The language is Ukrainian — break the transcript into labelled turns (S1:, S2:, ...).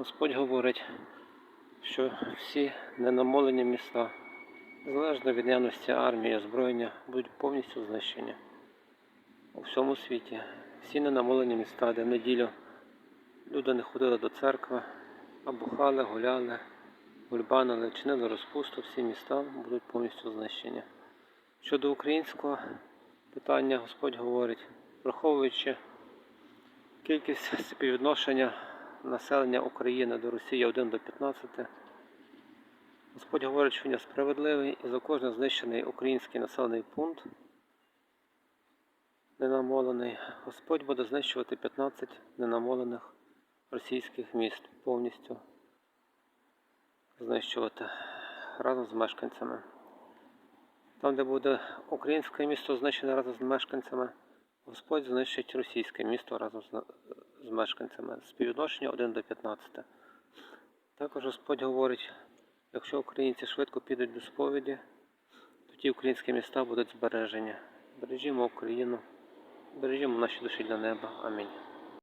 S1: Господь говорить, що всі ненамолені міста, залежно від наявності армії озброєння, будуть повністю знищені. У всьому світі всі ненамолені міста, де в неділю люди не ходили до церкви, а бухали, гуляли, гульбанили, чинили розпусту, всі міста будуть повністю знищені. Щодо українського питання, Господь говорить, враховуючи кількість співвідношення населення України до Росії 1 до 15, Господь говорить, що він справедливий і за кожен знищений український населений пункт, ненамолений, Господь буде знищувати 15 ненамолених російських міст повністю. Знищувати разом з мешканцями. Там, де буде українське місто знищене разом з мешканцями, Господь знищить російське місто разом з мешканцями. Співвідношення 1 до 15. Також Господь говорить, якщо українці швидко підуть до сповіді, то ті українські міста будуть збережені. Бережімо Україну, бережімо наші душі для неба. Амінь.